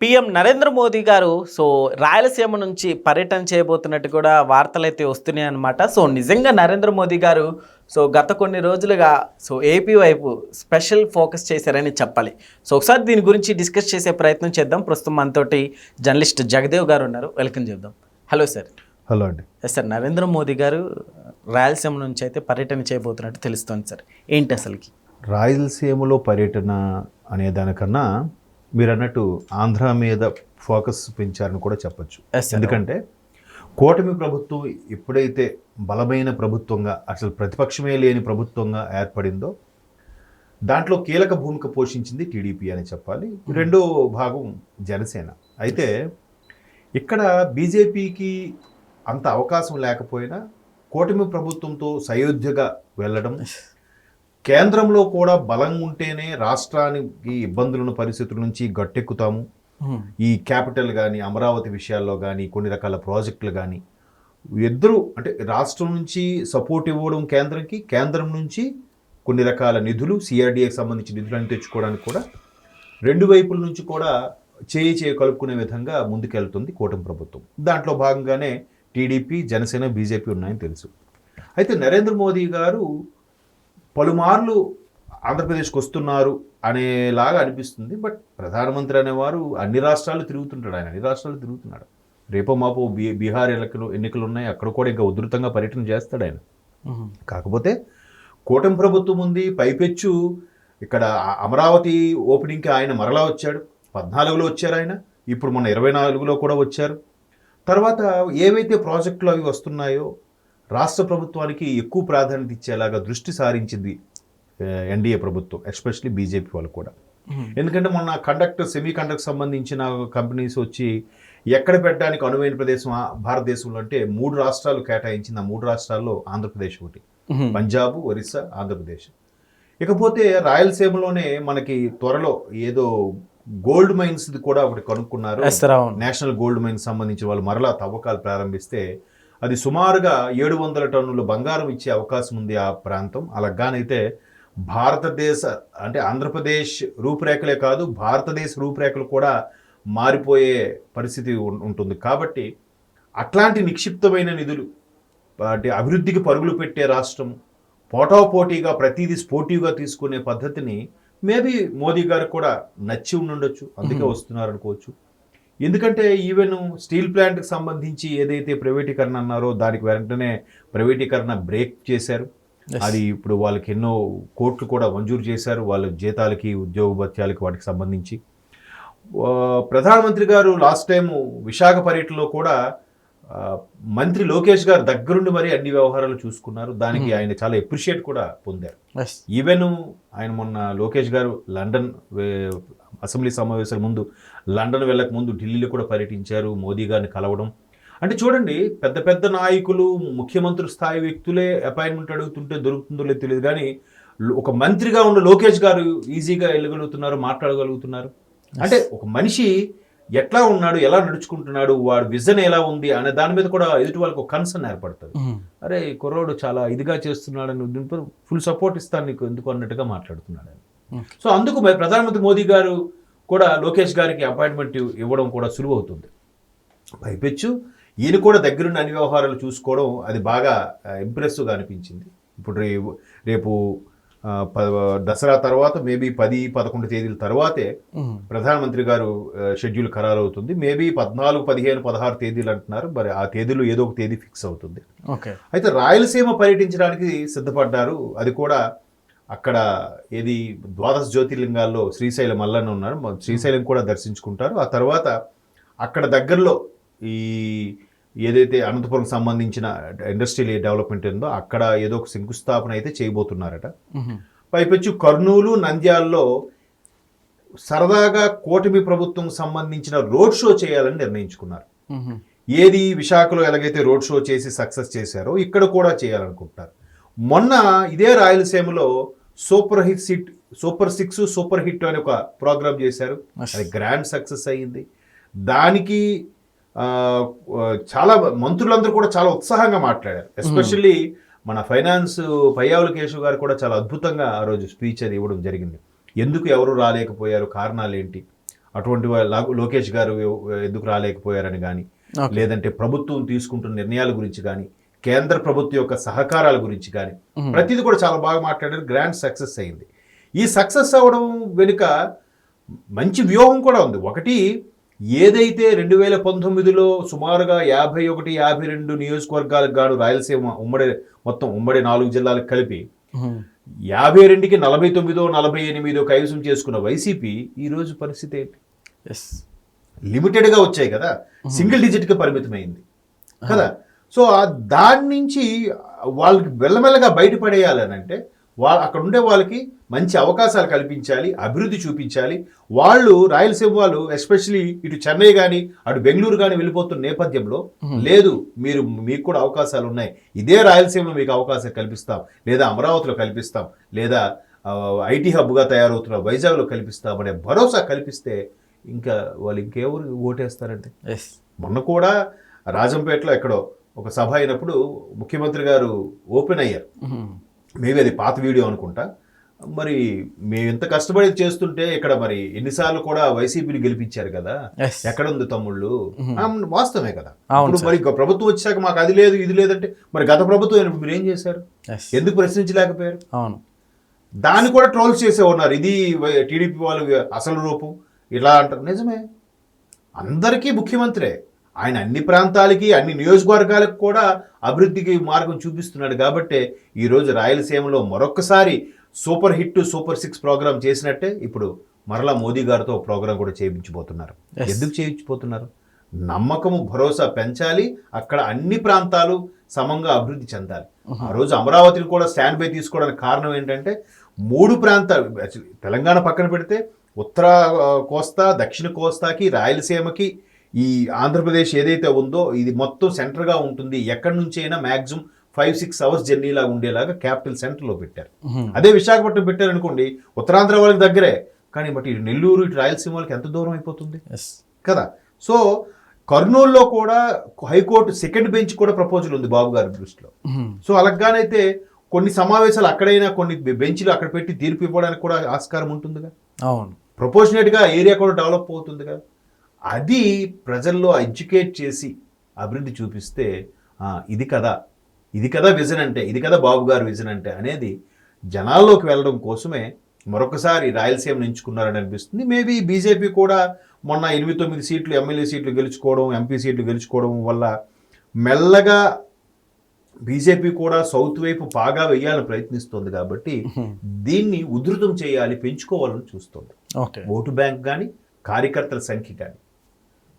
PM Narendra Modi గారు so Rayalaseema నుంచి పర్యటన చేయబోతున్నట్టు కూడా వార్తలు అయితే వస్తున్నాయి అనమాట సో నిజంగా నరేంద్ర మోదీ గారు సో గత కొన్ని రోజులుగా so A P special focus చేశారని చెప్పాలి. సో ఒకసారి దీని గురించి డిస్కస్ చేసే ప్రయత్నం చేద్దాం. ప్రస్తుతం మనతోటి జర్నలిస్ట్ జగదేవ్ గారు ఉన్నారు. వెల్కమ్ చేద్దాం. Hello sir. హలో అండి. ఎస్ సార్ నరేంద్ర మోదీ గారు రాయలసీమ నుంచి అయితే పర్యటన చేయబోతున్నట్టు తెలుస్తోంది సార్. ఏంటి అసలుకి? రాయలసీమలో పర్యటన అనే దానికన్నా మీరు అన్నట్టు ఆంధ్ర మీద ఫోకస్ పెంచారని కూడా చెప్పొచ్చు. ఎందుకంటే కూటమి ప్రభుత్వం ఎప్పుడైతే బలమైన ప్రభుత్వంగా అసలు ప్రతిపక్షమే లేని ప్రభుత్వంగా ఏర్పడిందో దాంట్లో కీలక భూమిక పోషించింది టీడీపీ అని చెప్పాలి. రెండో భాగం జనసేన. అయితే ఇక్కడ బీజేపీకి అంత అవకాశం లేకపోయినా కూటమి ప్రభుత్వంతో సయోధ్యగా వెళ్ళడం కేంద్రంలో కూడా బలం ఉంటేనే రాష్ట్రానికి ఇబ్బందులను పరిస్థితుల నుంచి గట్టెక్కుతాము. ఈ క్యాపిటల్ కానీ అమరావతి విషయాల్లో కానీ కొన్ని రకాల ప్రాజెక్టులు కానీ ఇద్దరు అంటే రాష్ట్రం నుంచి సపోర్ట్ ఇవ్వడం కేంద్రంకి కేంద్రం నుంచి కొన్ని రకాల నిధులు సిఆర్డీఏకి సంబంధించిన నిధులను తెచ్చుకోవడానికి కూడా రెండు వైపుల నుంచి కూడా చేయి చేయి కలుపుకునే విధంగా ముందుకెళ్తుంది కూటమి ప్రభుత్వం. దాంట్లో భాగంగానే టీడీపీ జనసేన బీజేపీ ఉన్నాయని తెలుసు. అయితే నరేంద్ర మోదీ గారు పలుమార్లు ఆంధ్రప్రదేశ్కి వస్తున్నారు అనేలాగా అనిపిస్తుంది. బట్ ప్రధానమంత్రి అనేవారు అన్ని రాష్ట్రాలు తిరుగుతుంటాడు. ఆయన అన్ని రాష్ట్రాలు తిరుగుతున్నాడు. రేపో మాపో బీ బీహార్ ఎన్నికలు ఎన్నికలు ఉన్నాయి అక్కడ కూడా ఇంకా ఉధృతంగా పర్యటన చేస్తాడు ఆయన. కాకపోతే కూటమి ప్రభుత్వం ఉంది. పైపెచ్చు ఇక్కడ అమరావతి ఓపెనింగ్కి ఆయన మరలా వచ్చాడు. పద్నాలుగులో వచ్చారు ఆయన. ఇప్పుడు మొన్న ఇరవై నాలుగులో కూడా వచ్చారు. తర్వాత ఏవైతే ప్రాజెక్టులు అవి వస్తున్నాయో రాష్ట్ర ప్రభుత్వానికి ఎక్కువ ప్రాధాన్యత ఇచ్చేలాగా దృష్టి సారించింది ఎన్డీఏ ప్రభుత్వం ఎస్పెషల్లీ బీజేపీ వాళ్ళు కూడా. ఎందుకంటే మొన్న కండక్టర్ సెమీ కండక్టర్ సంబంధించిన కంపెనీస్ వచ్చి ఎక్కడ పెట్టడానికి అనువైన ప్రదేశం భారతదేశంలో అంటే మూడు రాష్ట్రాలు కేటాయించింది. ఆ మూడు రాష్ట్రాల్లో ఆంధ్రప్రదేశ్ ఒకటి పంజాబ్ ఒరిస్సా ఆంధ్రప్రదేశ్. ఇకపోతే రాయలసీమలోనే మనకి త్వరలో ఏదో గోల్డ్ మైన్స్ కూడా ఒకటి కనుక్కున్నారు. నేషనల్ గోల్డ్ మైన్స్ సంబంధించిన వాళ్ళు మరలా తవ్వకాలు ప్రారంభిస్తే అది సుమారుగా ఏడు వందల టన్నుల బంగారం ఇచ్చే అవకాశం ఉంది ఆ ప్రాంతం. అలాగానైతే భారతదేశ అంటే ఆంధ్రప్రదేశ్ రూపురేఖలే కాదు భారతదేశ రూపురేఖలు కూడా మారిపోయే పరిస్థితి ఉంటుంది. కాబట్టి అట్లాంటి నిక్షిప్తమైన నిధులు అంటే అభివృద్ధికి పరుగులు పెట్టే రాష్ట్రం పోటాపోటీగా ప్రతిదీ స్పోర్టివ్గా తీసుకునే పద్ధతిని మేబీ మోదీ గారు కూడా నచ్చి ఉండుండొచ్చు. అందుకే వస్తున్నారు అనుకోవచ్చు. ఎందుకంటే ఈవెన్ స్టీల్ ప్లాంట్కి సంబంధించి ఏదైతే ప్రైవేటీకరణ అన్నారో దానికి వెంటనే ప్రైవేటీకరణ బ్రేక్ చేశారు. అది ఇప్పుడు వాళ్ళకి ఎన్నో కోట్లు కూడా మంజూరు చేశారు వాళ్ళ జీతాలకి ఉద్యోగ భత్యాలకి వాటికి సంబంధించి ప్రధానమంత్రి గారు లాస్ట్ టైం విశాఖ పర్యటనలో కూడా మంత్రి లోకేష్ గారు దగ్గరుండి మరి అన్ని వ్యవహారాలు చూసుకున్నారు. దానికి ఆయన చాలా ఎప్రిషియేట్ కూడా పొందారు. ఈవెన్ ఆయన మొన్న లోకేష్ గారు లండన్ అసెంబ్లీ సమావేశాల ముందు లండన్ వెళ్ళక ముందు ఢిల్లీలో కూడా పర్యటించారు. మోదీ గారిని కలవడం. అంటే చూడండి పెద్ద పెద్ద నాయకులు ముఖ్యమంత్రి స్థాయి వ్యక్తులే అపాయింట్మెంట్ అడుగుతుంటే దొరుకుతుందో లేదో తెలియదు కానీ ఒక మంత్రిగా ఉన్న లోకేష్ గారు ఈజీగా వెళ్ళగలుగుతున్నారు మాట్లాడగలుగుతున్నారు. అంటే ఒక మనిషి ఎట్లా ఉన్నాడు ఎలా నడుచుకుంటున్నాడు వాడి విజన్ ఎలా ఉంది అనే దాని మీద కూడా ఎదుటి వాళ్ళకి ఒక కన్సర్న్ ఏర్పడుతుంది. అరే కుర్రోడు చాలా ఇదిగా చేస్తున్నాడని ఉద్దేశంతో ఫుల్ సపోర్ట్ ఇస్తాను నీకు ఎందుకు అన్నట్టుగా మాట్లాడుతున్నాడు. సో అందుకు ప్రధానమంత్రి మోదీ గారు కూడా లోకేష్ గారికి అపాయింట్మెంట్ ఇవ్వడం కూడా సులువు అవుతుంది పైపెచ్చు ఈయన కూడా దగ్గరుండి అన్ని వ్యవహారాలు చూసుకోవడం అది బాగా ఇంప్రెసివ్గా అనిపించింది. ఇప్పుడు రేపు రేపు దసరా తర్వాత మేబీ పది పదకొండు తేదీల తర్వాతే ప్రధానమంత్రి గారు షెడ్యూల్ ఖరారు అవుతుంది మేబీ పద్నాలుగు పదిహేను పదహారు తేదీలు అంటున్నారు. మరి ఆ తేదీలో ఏదో ఒక తేదీ ఫిక్స్ అవుతుంది. ఓకే. అయితే రాయలసీమ పర్యటించడానికి సిద్ధపడ్డారు. అది కూడా అక్కడ ఏది ద్వాదశ జ్యోతిర్లింగాల్లో శ్రీశైలం మల్లన్న ఉన్నారు. శ్రీశైలం కూడా దర్శించుకుంటారు. ఆ తర్వాత అక్కడ దగ్గరలో ఈ ఏదైతే అనంతపురం సంబంధించిన ఇండస్ట్రియల్ డెవలప్మెంట్ ఉందో అక్కడ ఏదో ఒక శంకుస్థాపన అయితే చేయబోతున్నారట. పైపెచ్చు కర్నూలు నంద్యాలలో సరదాగా కూటమి ప్రభుత్వం సంబంధించిన రోడ్ షో చేయాలని నిర్ణయించుకున్నారు. ఏది విశాఖలో ఎలాగైతే రోడ్ షో చేసి సక్సెస్ చేశారో ఇక్కడ కూడా చేయాలనుకుంటున్నారు. మొన్న ఇదే రాయలసీమలో super hit SIT super six super hit అనే ఒక ప్రోగ్రామ్ చేశారు. అది గ్రాండ్ సక్సెస్ అయ్యింది. దానికి చాలా మంత్రులందరూ కూడా చాలా ఉత్సాహంగా మాట్లాడారు. ఎస్పెషల్లీ మన ఫైనాన్స్ పయ్యావుల కేశవ్ గారు కూడా చాలా అద్భుతంగా ఆ రోజు స్పీచ్ అది ఇవ్వడం జరిగింది. ఎందుకు ఎవరు రాలేకపోయారు? కారణాలు ఏంటి అటువంటి లోకేష్ గారు ఎందుకు రాలేకపోయారని కానీ. లేదంటే ప్రభుత్వం తీసుకుంటున్న నిర్ణయాల గురించి కానీ కేంద్ర ప్రభుత్వం యొక్క సహకారాల గురించి కానీ ప్రతిదీ కూడా చాలా బాగా మాట్లాడారు. గ్రాండ్ సక్సెస్ అయింది. ఈ సక్సెస్ అవ్వడం వెనుక మంచి వ్యూహం కూడా ఉంది. ఒకటి ఏదైతే రెండు వేల పంతొమ్మిదిలో సుమారుగా యాభై ఒకటి యాభై రెండు నియోజకవర్గాలకు గాను రాయలసీమ ఉమ్మడి మొత్తం ఉమ్మడి నాలుగు జిల్లాలకు కలిపి యాభై రెండుకి నలభై తొమ్మిదో నలభై ఎనిమిదో కైవసం చేసుకున్న వైసీపీ ఈ రోజు పరిస్థితి ఏంటి? ఎస్. లిమిటెడ్గా వచ్చాయి కదా. సింగిల్ డిజిట్కి పరిమితమైంది. కదా. సో దాని నుంచి వాళ్ళకి మెల్లమెల్లగా బయటపడేయాలని అంటే వా అక్కడ ఉండే వాళ్ళకి మంచి అవకాశాలు కల్పించాలి అభివృద్ధి చూపించాలి. వాళ్ళు రాయలసీమ వాళ్ళు ఎస్పెషలీ ఇటు చెన్నై కానీ అటు బెంగళూరు కానీ వెళ్ళిపోతున్న నేపథ్యంలో లేదు మీరు మీకు కూడా అవకాశాలు ఉన్నాయి. ఇదే రాయలసీమలో మీకు అవకాశం కల్పిస్తాం లేదా అమరావతిలో కల్పిస్తాం లేదా ఐటీ హబ్గా తయారవుతున్న వైజాగ్లో కల్పిస్తాం అనే భరోసా కల్పిస్తే ఇంకా వాళ్ళు ఇంకెవరు ఓటేస్తారంటే ఎస్. మొన్న కూడా రాజంపేటలో ఎక్కడో ఒక సభ అయినప్పుడు ముఖ్యమంత్రి గారు ఓపెన్ అయ్యారు. మేబీ అది పాత వీడియో అనుకుంటా. మరి మేము ఇంత కష్టపడి చేస్తుంటే ఇక్కడ మరి ఎన్నిసార్లు కూడా వైసీపీని గెలిపించారు కదా. ఎక్కడ ఉంది తమ్ముళ్ళు? వాస్తవమే కదా. ఇప్పుడు మరి ప్రభుత్వం వచ్చాక మాకు అది లేదు ఇది లేదంటే మరి గత ప్రభుత్వం మీరు ఏం చేశారు? ఎందుకు ప్రశ్నించలేకపోయారు? అవును. దాన్ని కూడా ట్రోల్స్ చేసే ఉన్నారు ఇది టీడీపీ వాళ్ళు అసలు రూపం. ఇలా అంటారు. నిజమే. అందరికీ ముఖ్యమంత్రే. ఆయన అన్ని ప్రాంతాలకి అన్ని నియోజకవర్గాలకు కూడా అభివృద్ధికి మార్గం చూపిస్తున్నాడు కాబట్టే ఈరోజు రాయలసీమలో మరొక్కసారి super hit super six program చేసినట్టే ఇప్పుడు మరలా మోదీ గారితో ప్రోగ్రాం కూడా చేయించబోతున్నారు. Yes. ఎందుకు చేయించబోతున్నారు? నమ్మకము భరోసా పెంచాలి అక్కడ అన్ని ప్రాంతాలు సమంగా అభివృద్ధి చెందాలి. ఆ రోజు అమరావతిని కూడా స్టాండ్ బై తీసుకోవడానికి కారణం ఏంటంటే మూడు ప్రాంతాలు తెలంగాణ పక్కన పెడితే ఉత్తర కోస్తా దక్షిణ కోస్తాకి రాయలసీమకి ఈ ఆంధ్రప్రదేశ్ ఏదైతే ఉందో ఇది మొత్తం సెంటర్గా ఉంటుంది. ఎక్కడి నుంచి అయినా మ్యాక్సిమం ఫైవ్ సిక్స్ అవర్స్ జర్నీలా ఉండేలాగా క్యాపిటల్ సెంటర్లో పెట్టారు. అదే విశాఖపట్నం పెట్టారనుకోండి ఉత్తరాంధ్ర వాళ్ళకి దగ్గరే. కానీ బట్ ఇటు నెల్లూరు ఇటు రాయలసీమ వాళ్ళకి ఎంత దూరం అయిపోతుంది? ఎస్ కదా? సో కర్నూలులో కూడా హైకోర్టు సెకండ్ బెంచ్ కూడా ప్రపోజల్ ఉంది బాబు గారి దృష్టిలో. సో అలాగానైతే కొన్ని సమావేశాలు అక్కడైనా కొన్ని బెంచ్లు అక్కడ పెట్టి తీర్పు ఇవ్వడానికి కూడా ఆస్కారం ఉంటుందిగా? అవును. ప్రపోర్షనేట్గా ఏరియా కూడా డెవలప్ అవుతుంది కదా అది ప్రజల్లో ఎడ్యుకేట్ చేసి అభివృద్ధి చూపిస్తే ఇది కదా ఇది కదా విజన్ అంటే ఇది కదా బాబు గారి విజన్ అంటే అనేది జనాల్లోకి వెళ్ళడం కోసమే మరొకసారి రాయలసీమను ఎంచుకున్నారని అనిపిస్తుంది. మేబీ బీజేపీ కూడా మొన్న ఎనిమిది తొమ్మిది సీట్లు ఎమ్మెల్యే సీట్లు గెలుచుకోవడం ఎంపీ సీట్లు గెలుచుకోవడం వల్ల మెల్లగా బీజేపీ కూడా సౌత్ వైపు బాగా వెయ్యాలని ప్రయత్నిస్తోంది కాబట్టి దీన్ని ఉధృతం చేయాలి పెంచుకోవాలని చూస్తోంది. ఓకే. ఓటు బ్యాంక్ కానీ కార్యకర్తల సంఖ్య కానీ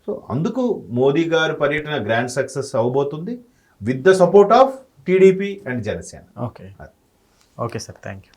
సో అందుకు మోదీ గారి పర్యటన గ్రాండ్ సక్సెస్ అవబోతుంది with the support of TDP and Janasena okay okay sir thank you